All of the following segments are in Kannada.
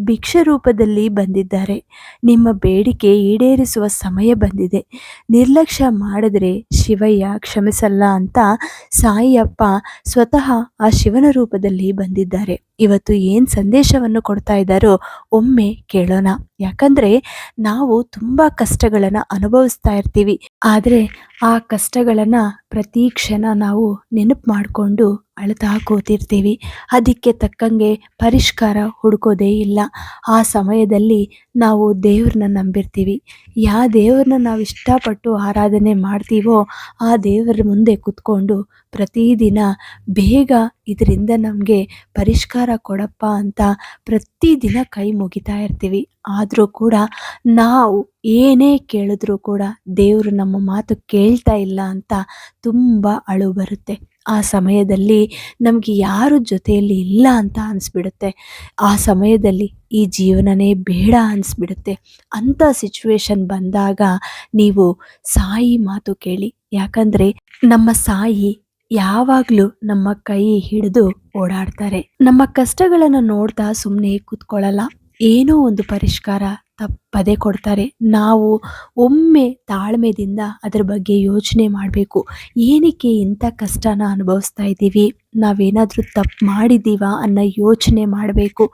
ಭಿಕ್ಷ ರೂಪದಲ್ಲಿ ಬಂದಿದ್ದಾರೆ. ನಿಮ್ಮ ಬೇಡಿಕೆ ಈಡೇರಿಸುವ ಸಮಯ ಬಂದಿದೆ. ನಿರ್ಲಕ್ಷ್ಯ ಮಾಡಿದ್ರೆ ಶಿವಯ್ಯ ಕ್ಷಮಿಸಲ್ಲ ಅಂತ ಸಾಯಿಯಪ್ಪ ಸ್ವತಃ ಆ ಶಿವನ ರೂಪದಲ್ಲಿ ಬಂದಿದ್ದಾರೆ. ಇವತ್ತು ಏನು ಸಂದೇಶವನ್ನು ಕೊಡ್ತಾ ಇದ್ದಾರೋ ಒಮ್ಮೆ ಕೇಳೋಣ. ಯಾಕಂದ್ರೆ ನಾವು ತುಂಬಾ ಕಷ್ಟಗಳನ್ನ ಅನುಭವಿಸ್ತಾ ಇರ್ತೀವಿ. ಆದ್ರೆ ಆ ಕಷ್ಟಗಳನ್ನ ಪ್ರತಿ ಕ್ಷಣ ನಾವು ನೆನಪು ಮಾಡಿಕೊಂಡು ಅಳ್ತಾ ಕೂತಿರ್ತೀವಿ. ಅದಕ್ಕೆ ತಕ್ಕಂಗೆ ಪರಿಷ್ಕಾರ ಹುಡುಕೋದೇ ಇಲ್ಲ. ಆ ಸಮಯದಲ್ಲಿ ನಾವು ದೇವ್ರನ್ನ ನಂಬಿರ್ತೀವಿ. ಯಾವ ದೇವ್ರನ್ನ ನಾವು ಇಷ್ಟಪಟ್ಟು ಆರಾಧನೆ ಮಾಡ್ತೀವೋ, ಆ ದೇವರ ಮುಂದೆ ಕುತ್ಕೊಂಡು ಪ್ರತಿದಿನ ಬೇಗ ಇದರಿಂದ ನಮಗೆ ಪರಿಷ್ಕಾರ ಕೊಡಪ್ಪ ಅಂತ ಪ್ರತಿದಿನ ಕೈ ಮುಗಿತಾ ಇರ್ತೀವಿ. ಆದರೂ ಕೂಡ ನಾವು ಏನೇ ಕೇಳಿದ್ರೂ ಕೂಡ ದೇವರು ನಮ್ಮ ಮಾತು ಕೇಳ್ತಾ ಇಲ್ಲ ಅಂತ ತುಂಬ ಅಳು ಬರುತ್ತೆ. ಆ ಸಮಯದಲ್ಲಿ ನಮಗೆ ಯಾರು ಜೊತೆಯಲ್ಲಿ ಇಲ್ಲ ಅಂತ ಅನಿಸ್ಬಿಡುತ್ತೆ. ಆ ಸಮಯದಲ್ಲಿ ಈ ಜೀವನನೇ ಬೇಡ ಅನಿಸ್ಬಿಡುತ್ತೆ. ಅಂಥ ಸಿಚುವೇಶನ್ ಬಂದಾಗ ನೀವು ಸಾಯಿ ಮಾತು ಕೇಳಿ. ಯಾಕಂದರೆ ನಮ್ಮ ಸಾಯಿ ಯಾವಾಗಲೂ ನಮ್ಮ ಕೈ ಹಿಡಿದು ಓಡಾಡ್ತಾರೆ. ನಮ್ಮ ಕಷ್ಟಗಳನ್ನು ನೋಡ್ತಾ ಸುಮ್ಮನೆ ಕೂತ್ಕೊಳ್ಳಲ್ಲ ಏನೋ ಒಂದು ಪರಿಷ್ಕಾರ ತಪ್ಪದೇ ಕೊಡ್ತಾರೆ. ನಾವು ಒಮ್ಮೆ ತಾಳ್ಮೆಯಿಂದ ಅದರ ಬಗ್ಗೆ ಯೋಚನೆ ಮಾಡಬೇಕು. ಏನಕ್ಕೆ ಇಂಥ ಕಷ್ಟನ ಅನುಭವಿಸ್ತಾ ಇದ್ದೀವಿ? ನಾವೇನಾದರೂ ತಪ್ಪು ಮಾಡಿದ್ದೀವ ಅನ್ನೋ ಯೋಚನೆ ಮಾಡಬೇಕು.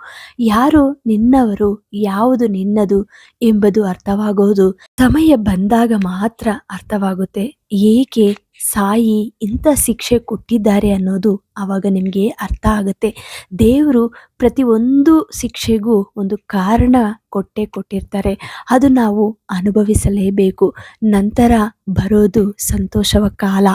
ಯಾರು ನಿನ್ನವರು, ಯಾವುದು ನಿನ್ನದು ಎಂಬುದು ಅರ್ಥವಾಗೋದು ಸಮಯ ಬಂದಾಗ ಮಾತ್ರ ಅರ್ಥವಾಗುತ್ತೆ. ಏಕೆ ಸಾಯಿ ಇಂಥ ಶಿಕ್ಷೆ ಕೊಟ್ಟಿದ್ದಾರೆ ಅನ್ನೋದು ಆವಾಗ ನಿಮಗೆ ಅರ್ಥ ಆಗುತ್ತೆ. ದೇವರು ಪ್ರತಿಯೊಂದು ಶಿಕ್ಷೆಗೂ ಒಂದು ಕಾರಣ ಕೊಟ್ಟೇ ಕೊಟ್ಟಿರ್ತಾರೆ. ಅದು ನಾವು ಅನುಭವಿಸಲೇಬೇಕು. ನಂತರ ಬರೋದು ಸಂತೋಷವ ಕಾಲ.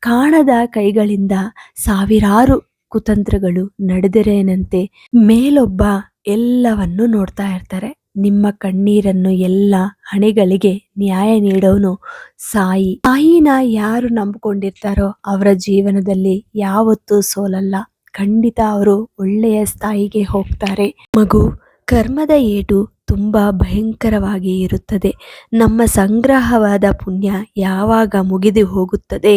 ಕಾಣದ ಕೈಗಳಿಂದ ಸಾವಿರಾರು ಕುತಂತ್ರಗಳು ನಡೆದರೇನಂತೆ ಮೇಲೊಬ್ಬ ಎಲ್ಲವನ್ನು ನೋಡ್ತಾ ಇರ್ತಾರೆ. ನಿಮ್ಮ ಕಣ್ಣೀರನ್ನು ಎಲ್ಲ ಹಣೆಗಳಿಗೆ ನ್ಯಾಯ ನೀಡೋನು ಸಾಯಿ. ಸಾಯಿನ ಯಾರು ನಂಬಿಕೊಂಡಿರ್ತಾರೋ ಅವರ ಜೀವನದಲ್ಲಿ ಯಾವತ್ತೂ ಸೋಲಲ್ಲ. ಖಂಡಿತ ಅವರು ಒಳ್ಳೆಯ ಸ್ಥಾಯಿಗೆ ಹೋಗ್ತಾರೆ. ಮಗು ಕರ್ಮದ ಏಟು ತುಂಬ ಭಯಂಕರವಾಗಿ ಇರುತ್ತದೆ. ನಮ್ಮ ಸಂಗ್ರಹವಾದ ಪುಣ್ಯ ಯಾವಾಗ ಮುಗಿದು ಹೋಗುತ್ತದೆ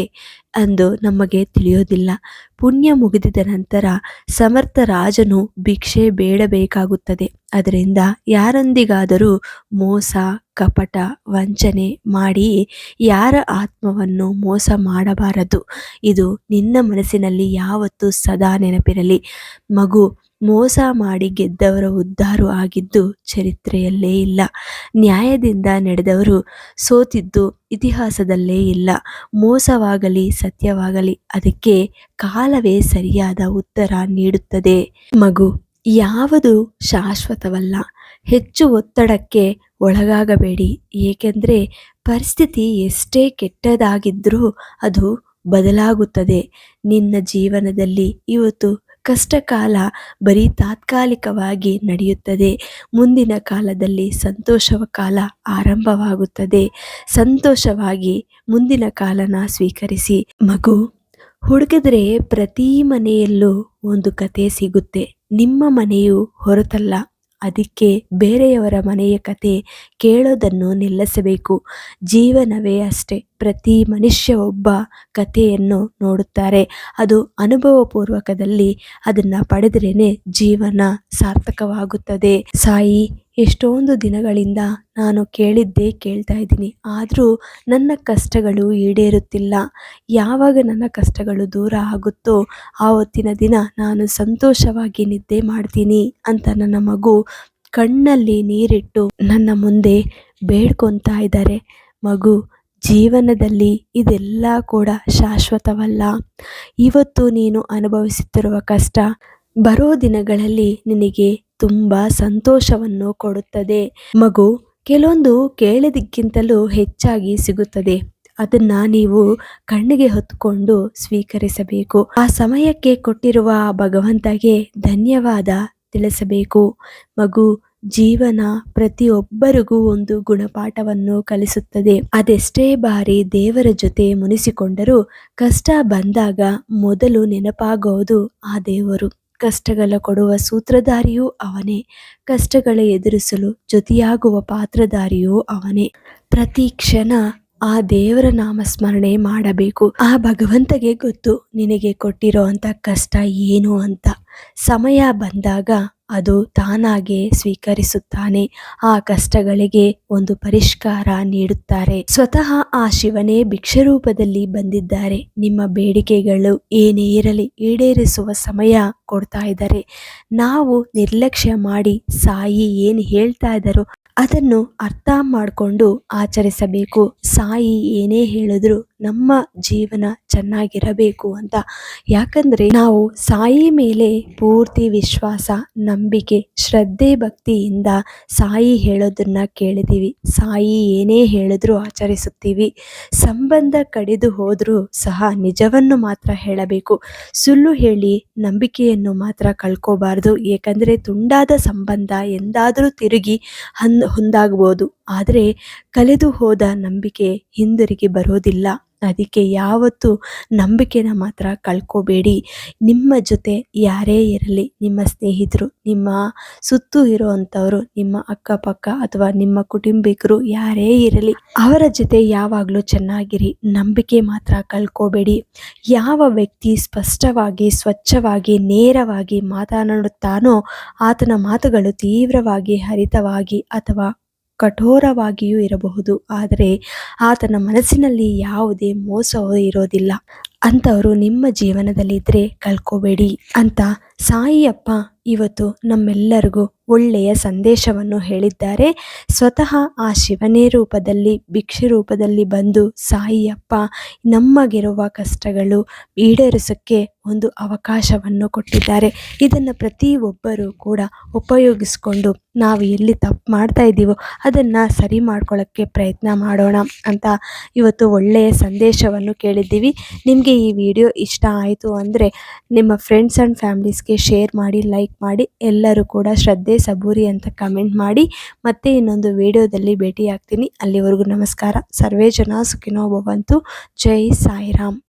ಎಂದು ನಮಗೆ ತಿಳಿಯೋದಿಲ್ಲ. ಪುಣ್ಯ ಮುಗಿದಿದ ನಂತರ ಸಮರ್ಥ ರಾಜನು ಭಿಕ್ಷೆ ಬೇಡಬೇಕಾಗುತ್ತದೆ. ಅದರಿಂದ ಯಾರೊಂದಿಗಾದರೂ ಮೋಸ, ಕಪಟ, ವಂಚನೆ ಮಾಡಿ ಯಾರ ಆತ್ಮವನ್ನು ಮೋಸ ಮಾಡಬಾರದು. ಇದು ನಿನ್ನ ಮನಸ್ಸಿನಲ್ಲಿ ಯಾವತ್ತೂ ಸದಾ ನೆನಪಿರಲಿ. ಮಗು ಮೋಸ ಮಾಡಿ ಗೆದ್ದವರ ಉದ್ಧಾರ ಆಗಿದ್ದು ಚರಿತ್ರೆಯಲ್ಲೇ ಇಲ್ಲ. ನ್ಯಾಯದಿಂದ ನಡೆದವರು ಸೋತಿದ್ದು ಇತಿಹಾಸದಲ್ಲೇ ಇಲ್ಲ. ಮೋಸವಾಗಲಿ, ಸತ್ಯವಾಗಲಿ, ಅದಕ್ಕೆ ಕಾಲವೇ ಸರಿಯಾದ ಉತ್ತರ ನೀಡುತ್ತದೆ. ಮಗು, ಯಾವುದು ಶಾಶ್ವತವಲ್ಲ. ಹೆಚ್ಚು ಒತ್ತಡಕ್ಕೆ ಒಳಗಾಗಬೇಡಿ. ಏಕೆಂದರೆ ಪರಿಸ್ಥಿತಿ ಎಷ್ಟೇ ಕೆಟ್ಟದಾಗಿದ್ದರೂ ಅದು ಬದಲಾಗುತ್ತದೆ. ನಿನ್ನ ಜೀವನದಲ್ಲಿ ಇವತ್ತು ಕಷ್ಟಕಾಲ ಬರೀ ತಾತ್ಕಾಲಿಕವಾಗಿ ನಡೆಯುತ್ತದೆ. ಮುಂದಿನ ಕಾಲದಲ್ಲಿ ಸಂತೋಷವ ಕಾಲ ಆರಂಭವಾಗುತ್ತದೆ. ಸಂತೋಷವಾಗಿ ಮುಂದಿನ ಕಾಲನ ಸ್ವೀಕರಿಸಿ. ಮಗು ಹುಡುಕಿದ್ರೆ ಪ್ರತಿ ಮನೆಯಲ್ಲೂ ಒಂದು ಕತೆ ಸಿಗುತ್ತೆ. ನಿಮ್ಮ ಮನೆಯು ಹೊರತಲ್ಲ. ಅದಕ್ಕೆ ಬೇರೆಯವರ ಮನೆಯ ಕತೆ ಕೇಳೋದನ್ನು ನಿಲ್ಲಿಸಬೇಕು. ಜೀವನವೇ ಅಷ್ಟೆ. ಪ್ರತಿ ಮನುಷ್ಯ ಒಬ್ಬ ಕಥೆಯನ್ನು ನೋಡುತ್ತಾರೆ. ಅದು ಅನುಭವಪೂರ್ವಕದಲ್ಲಿ ಅದನ್ನು ಪಡೆದ್ರೇನೆ ಜೀವನ ಸಾರ್ಥಕವಾಗುತ್ತದೆ. ಸಾಯಿ, ಎಷ್ಟೊಂದು ದಿನಗಳಿಂದ ನಾನು ಕೇಳಿದ್ದೇ ಕೇಳ್ತಾ ಇದ್ದೀನಿ. ಆದರೂ ನನ್ನ ಕಷ್ಟಗಳು ಈಡೇರುತ್ತಿಲ್ಲ. ಯಾವಾಗ ನನ್ನ ಕಷ್ಟಗಳು ದೂರ ಆಗುತ್ತೋ ಆವತ್ತಿನ ದಿನ ನಾನು ಸಂತೋಷವಾಗಿ ನಿದ್ದೆ ಮಾಡ್ತೀನಿ ಅಂತ ನನ್ನ ಮಗು ಕಣ್ಣಲ್ಲಿ ನೀರಿಟ್ಟು ನನ್ನ ಮುಂದೆ ಬೇಡ್ಕೊತಾ ಇದ್ದಾರೆ. ಮಗು ಜೀವನದಲ್ಲಿ ಇದೆಲ್ಲ ಕೂಡ ಶಾಶ್ವತವಲ್ಲ. ಇವತ್ತು ನೀನು ಅನುಭವಿಸುತ್ತಿರುವ ಕಷ್ಟ ಬರೋ ದಿನಗಳಲ್ಲಿ ನಿನಗೆ ತುಂಬ ಸಂತೋಷವನ್ನು ಕೊಡುತ್ತದೆ. ಮಗು, ಕೆಲವೊಂದು ಕೇಳಿದಕ್ಕಿಂತಲೂ ಹೆಚ್ಚಾಗಿ ಸಿಗುತ್ತದೆ. ಅದನ್ನ ನೀವು ಕಣ್ಣಿಗೆ ಹೊತ್ತುಕೊಂಡು ಸ್ವೀಕರಿಸಬೇಕು. ಆ ಸಮಯಕ್ಕೆ ಕೊಟ್ಟಿರುವ ಭಗವಂತಗೆ ಧನ್ಯವಾದ ತಿಳಿಸಬೇಕು. ಮಗು ಜೀವನ ಪ್ರತಿಯೊಬ್ಬರಿಗೂ ಒಂದು ಗುಣಪಾಠವನ್ನು ಕಲಿಸುತ್ತದೆ. ಅದೆಷ್ಟೇ ಬಾರಿ ದೇವರ ಜೊತೆ ಮುನಿಸಿಕೊಂಡರೂ ಕಷ್ಟ ಬಂದಾಗ ಮೊದಲು ನೆನಪಾಗೋದು ಆ ದೇವರು. ಕಷ್ಟಗಳ ಕೊಡುವ ಸೂತ್ರಧಾರಿಯೂ ಅವನೇ. ಕಷ್ಟಗಳ ಎದುರಿಸಲು ಜೊತೆಯಾಗುವ ಪಾತ್ರಧಾರಿಯೂ ಅವನೇ. ಪ್ರತಿ ಕ್ಷಣ ಆ ದೇವರ ನಾಮಸ್ಮರಣೆ ಮಾಡಬೇಕು. ಆ ಭಗವಂತಗೆ ಗೊತ್ತು, ನಿನಗೆ ಕೊಟ್ಟಿರೋ ಕಷ್ಟ ಏನು ಅಂತ. ಸಮಯ ಬಂದಾಗ ಅದು ತಾನಾಗೆ ಸ್ವೀಕರಿಸುತ್ತಾನೆ. ಆ ಕಷ್ಟಗಳಿಗೆ ಒಂದು ಪರಿಷ್ಕಾರ ನೀಡುತ್ತಾರೆ. ಸ್ವತಃ ಆ ಶಿವನೇ ಭಿಕ್ಷರೂಪದಲ್ಲಿ ಬಂದಿದ್ದಾರೆ. ನಿಮ್ಮ ಬೇಡಿಕೆಗಳು ಏನೇ ಇರಲಿ ಈಡೇರಿಸುವ ಸಮಯ ಕೊಡ್ತಾ ಇದ್ದಾರೆ. ನಾವು ನಿರ್ಲಕ್ಷ್ಯ ಮಾಡಿ ಸಾಯಿ ಏನು ಹೇಳ್ತಾ ಇದ್ದಾರೋ ಅದನ್ನು ಅರ್ಥ ಮಾಡಿಕೊಂಡು ಆಚರಿಸಬೇಕು. ಸಾಯಿ ಏನೇ ಹೇಳಿದ್ರು ನಮ್ಮ ಜೀವನ ಚೆನ್ನಾಗಿರಬೇಕು ಅಂತ. ಯಾಕಂದರೆ ನಾವು ಸಾಯಿ ಮೇಲೆ ಪೂರ್ತಿ ವಿಶ್ವಾಸ, ನಂಬಿಕೆ, ಶ್ರದ್ಧೆ, ಭಕ್ತಿಯಿಂದ ಸಾಯಿ ಹೇಳೋದನ್ನ ಕೇಳಿದ್ದೀವಿ ಸಾಯಿ ಏನೇ ಹೇಳಿದ್ರೂ ಆಚರಿಸುತ್ತೀವಿ. ಸಂಬಂಧ ಕಡಿದು ಹೋದರೂ ಸಹ ನಿಜವನ್ನು ಮಾತ್ರ ಹೇಳಬೇಕು. ಸುಳ್ಳು ಹೇಳಿ ನಂಬಿಕೆಯನ್ನು ಮಾತ್ರ ಕಳ್ಕೋಬಾರ್ದು. ಏಕೆಂದರೆ ತುಂಡಾದ ಸಂಬಂಧ ಎಂದಾದರೂ ತಿರುಗಿ ಹನ್, ಹೊಂದಾಗ್ಬೋದು. ಆದರೆ ಕಳೆದು ಹೋದ ನಂಬಿಕೆ ಹಿಂದಿರುಗಿ ಬರೋದಿಲ್ಲ. ಅದಕ್ಕೆ ಯಾವತ್ತೂ ನಂಬಿಕೆನ ಮಾತ್ರ ಕಳ್ಕೋಬೇಡಿ. ನಿಮ್ಮ ಜೊತೆ ಯಾರೇ ಇರಲಿ, ನಿಮ್ಮ ಸ್ನೇಹಿತರು, ನಿಮ್ಮ ಸುತ್ತು ಇರುವಂಥವರು, ನಿಮ್ಮ ಅಕ್ಕಪಕ್ಕ ಅಥವಾ ನಿಮ್ಮ ಕುಟುಂಬಿಕರು ಯಾರೇ ಇರಲಿ, ಅವರ ಜೊತೆ ಯಾವಾಗಲೂ ಚೆನ್ನಾಗಿರಿ. ನಂಬಿಕೆ ಮಾತ್ರ ಕಳ್ಕೋಬೇಡಿ. ಯಾವ ವ್ಯಕ್ತಿ ಸ್ಪಷ್ಟವಾಗಿ, ಸ್ವಚ್ಛವಾಗಿ, ನೇರವಾಗಿ ಮಾತನಾಡುತ್ತಾನೋ, ಆತನ ಮಾತುಗಳು ತೀವ್ರವಾಗಿ ಹರಿತವಾಗಿ ಅಥವಾ ಕಠೋರವಾಗಿಯೂ ಇರಬಹುದು. ಆದರೆ ಆತನ ಮನಸ್ಸಿನಲ್ಲಿ ಯಾವುದೇ ಮೋಸವೂ ಇರೋದಿಲ್ಲ. ಅಂಥವರು ನಿಮ್ಮ ಜೀವನದಲ್ಲಿದ್ದರೆ ಕಳ್ಕೋಬೇಡಿ ಅಂತ ಸಾಯಿಯಪ್ಪ ಇವತ್ತು ನಮ್ಮೆಲ್ಲರಿಗೂ ಒಳ್ಳೆಯ ಸಂದೇಶವನ್ನು ಹೇಳಿದ್ದಾರೆ. ಸ್ವತಃ ಆ ಶಿವನೇ ರೂಪದಲ್ಲಿ, ಭಿಕ್ಷೆ ರೂಪದಲ್ಲಿ ಬಂದು ಸಾಯಿಯಪ್ಪ ನಮಗಿರುವ ಕಷ್ಟಗಳು ಈಡೇರಿಸೋಕ್ಕೆ ಒಂದು ಅವಕಾಶವನ್ನು ಕೊಟ್ಟಿದ್ದಾರೆ. ಇದನ್ನು ಪ್ರತಿಯೊಬ್ಬರೂ ಕೂಡ ಉಪಯೋಗಿಸಿಕೊಂಡು ನಾವು ಎಲ್ಲಿ ತಪ್ಪು ಮಾಡ್ತಾ ಇದ್ದೀವೋ ಅದನ್ನು ಸರಿ ಮಾಡ್ಕೊಳ್ಳೋಕ್ಕೆ ಪ್ರಯತ್ನ ಮಾಡೋಣ ಅಂತ ಇವತ್ತು ಒಳ್ಳೆಯ ಸಂದೇಶವನ್ನು ಕೇಳಿದ್ದೀವಿ. ನಿಮಗೆ ಈ ವಿಡಿಯೋ ಇಷ್ಟ ಆಯಿತು ಅಂದರೆ ನಿಮ್ಮ ಫ್ರೆಂಡ್ಸ್ ಆ್ಯಂಡ್ ಫ್ಯಾಮ್ಲೀಸ್ಗೆ ಶೇರ್ ಮಾಡಿ ಲೈಕ್ ಮಾಡಿ, ಎಲ್ಲರೂ ಕೂಡ ಶ್ರದ್ಧೆ, ಸಬೂರಿ ಅಂತ ಕಮೆಂಟ್ ಮಾಡಿ. ಮತ್ತೆ ಇನ್ನೊಂದು ವಿಡಿಯೋದಲ್ಲಿ ಭೇಟಿಯಾಗ್ತೀನಿ. ಅಲ್ಲಿವರೆಗೂ ನಮಸ್ಕಾರ. ಸರ್ವೇ ಜನ ಸುಖಿನೋ ಭವಂತು. ಜೈ ಸಾಯಿರಾಮ್.